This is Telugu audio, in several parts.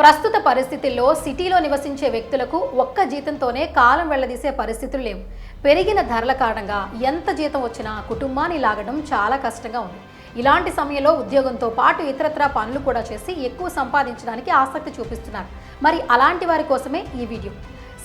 ప్రస్తుత పరిస్థితుల్లో సిటీలో నివసించే వ్యక్తులకు ఒక్క జీతంతోనే కాలం వెళ్ళదీసే పరిస్థితులు లేవు. పెరిగిన ధరల కారణంగా ఎంత జీతం వచ్చినా కుటుంబాన్ని లాగడం చాలా కష్టంగా ఉంది. ఇలాంటి సమయంలో ఉద్యోగంతో పాటు ఇతరత్రా పనులు కూడా చేసి ఎక్కువ సంపాదించడానికి ఆసక్తి చూపిస్తున్నారు. మరి అలాంటి వారి కోసమే ఈ వీడియో.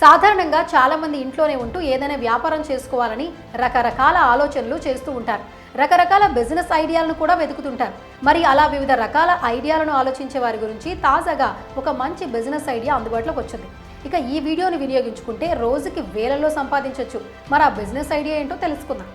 సాధారణంగా చాలామంది ఇంట్లోనే ఉంటూ ఏదైనా వ్యాపారం చేసుకోవాలని రకరకాల ఆలోచనలు చేస్తూ ఉంటారు. రకరకాల బిజినెస్ ఐడియాలను కూడా వెతుకుతుంటారు. మరి అలా వివిధ రకాల ఐడియాలను ఆలోచించే వారి గురించి తాజాగా ఒక మంచి బిజినెస్ ఐడియా అందుబాటులోకి వచ్చింది. ఇక ఈ వీడియోని వినియోగించుకుంటే రోజుకి వేలలో సంపాదించవచ్చు మరి ఆ బిజినెస్ ఐడియా ఏంటో తెలుసుకుందాం.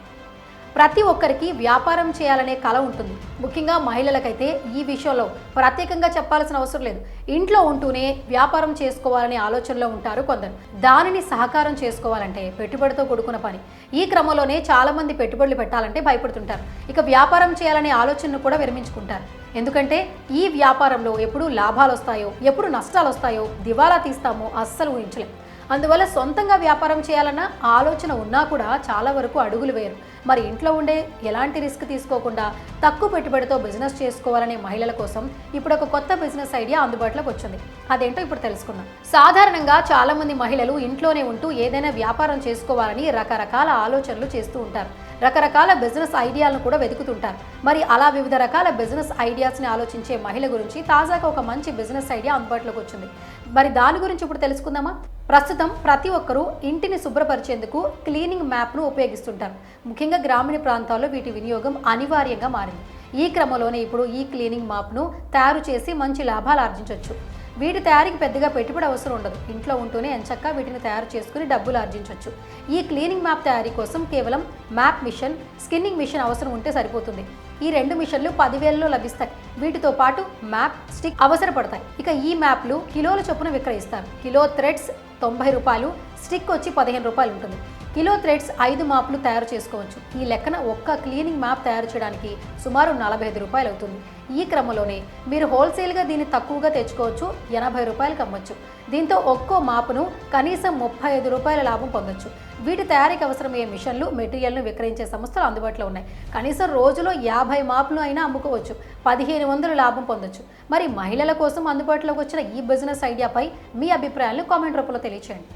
ప్రతి ఒక్కరికి వ్యాపారం చేయాలనే కల ఉంటుంది. ముఖ్యంగా మహిళలకైతే ఈ విషయంలో ప్రత్యేకంగా చెప్పాల్సిన అవసరం లేదు. ఇంట్లో ఉంటూనే వ్యాపారం చేసుకోవాలనే ఆలోచనలో ఉంటారు కొందరు. దానిని సహకారం చేసుకోవాలంటే పెట్టుబడితో కూడుకున్న పని. ఈ క్రమంలోనే చాలామంది పెట్టుబడులు పెట్టాలంటే భయపడుతుంటారు. ఇక వ్యాపారం చేయాలనే ఆలోచనను కూడా విరమించుకుంటారు. ఎందుకంటే ఈ వ్యాపారంలో ఎప్పుడు లాభాలు వస్తాయో ఎప్పుడు నష్టాలు వస్తాయో దివాలా తీస్తామో అస్సలు ఊహించలేం. అందువల్ల సొంతంగా వ్యాపారం చేయాలన్న ఆలోచన ఉన్నా కూడా చాలా వరకు అడుగులు వేయరు మరి ఇంట్లో ఉండే ఎలాంటి రిస్క్ తీసుకోకుండా తక్కువ పెట్టుబడితో బిజినెస్ చేసుకోవాలనే మహిళల కోసం ఇప్పుడు ఒక కొత్త బిజినెస్ ఐడియా అందుబాటులోకి వచ్చింది. అదేంటో ఇప్పుడు తెలుసుకుందాం. సాధారణంగా చాలా మంది మహిళలు ఇంట్లోనే ఉంటూ ఏదైనా వ్యాపారం చేసుకోవాలని రకరకాల ఆలోచనలు చేస్తూ ఉంటారు. రకరకాల బిజినెస్ ఐడియాలను కూడా వెతుకుతుంటారు. మరి అలా వివిధ రకాల బిజినెస్ ఐడియాస్ని ఆలోచించే మహిళ గురించి తాజాగా ఒక మంచి బిజినెస్ ఐడియా అందుబాటులోకి వచ్చింది. మరి దాని గురించి ఇప్పుడు తెలుసుకుందామా? ప్రస్తుతం ప్రతి ఒక్కరూ ఇంటిని శుభ్రపరిచేందుకు క్లీనింగ్ మ్యాప్ను ఉపయోగిస్తుంటారు. ముఖ్యంగా గ్రామీణ ప్రాంతాల్లో వీటి వినియోగం అనివార్యంగా మారింది. ఈ క్రమంలోనే ఇప్పుడు ఈ క్లీనింగ్ మ్యాప్ను తయారు చేసి మంచి లాభాలు ఆర్జించవచ్చు వీటి తయారీకి పెద్దగా పెట్టుబడి అవసరం ఉండదు. ఇంట్లో ఉంటూనే ఎంచక్కా వీటిని తయారు చేసుకుని డబ్బులు ఆర్జించవచ్చు ఈ క్లీనింగ్ మ్యాప్ తయారీ కోసం కేవలం మ్యాప్ మిషన్ స్కిన్నింగ్ మిషన్ అవసరం ఉంటే సరిపోతుంది. ఈ రెండు మిషన్లు పదివేలలో లభిస్తాయి. వీటితో పాటు మ్యాప్ స్టిక్ అవసరపడతాయి. ఇక ఈ మ్యాప్లు కిలోల చొప్పున విక్రయిస్తారు. కిలో థ్రెడ్స్ తొంభై రూపాయలు స్టిక్ వచ్చి పదిహేను రూపాయలు ఉంటుంది. కిలో థ్రెడ్స్ ఐదు మాపులు తయారు చేసుకోవచ్చు. ఈ లెక్కన ఒక్క క్లీనింగ్ మ్యాప్ తయారు చేయడానికి సుమారు నలభై ఐదు రూపాయలు అవుతుంది. ఈ క్రమంలోనే మీరు హోల్సేల్గా దీన్ని తక్కువగా తెచ్చుకోవచ్చు ఎనభై రూపాయలకు అమ్మొచ్చు. దీంతో ఒక్కో మాపును కనీసం ముప్పై ఐదు రూపాయల లాభం పొందొచ్చు. వీటి తయారీకి అవసరమయ్యే మిషన్లు మెటీరియల్ను విక్రయించే సంస్థలు అందుబాటులో ఉన్నాయి. కనీసం రోజులో యాభై మాపులు అయినా అమ్ముకోవచ్చు. పదిహేను వందలు లాభం పొందొచ్చు. మరి మహిళల కోసం అందుబాటులోకి వచ్చిన ఈ బిజినెస్ ఐడియాపై మీ అభిప్రాయాలను కామెంట్ రూపంలో తెలియచేయండి.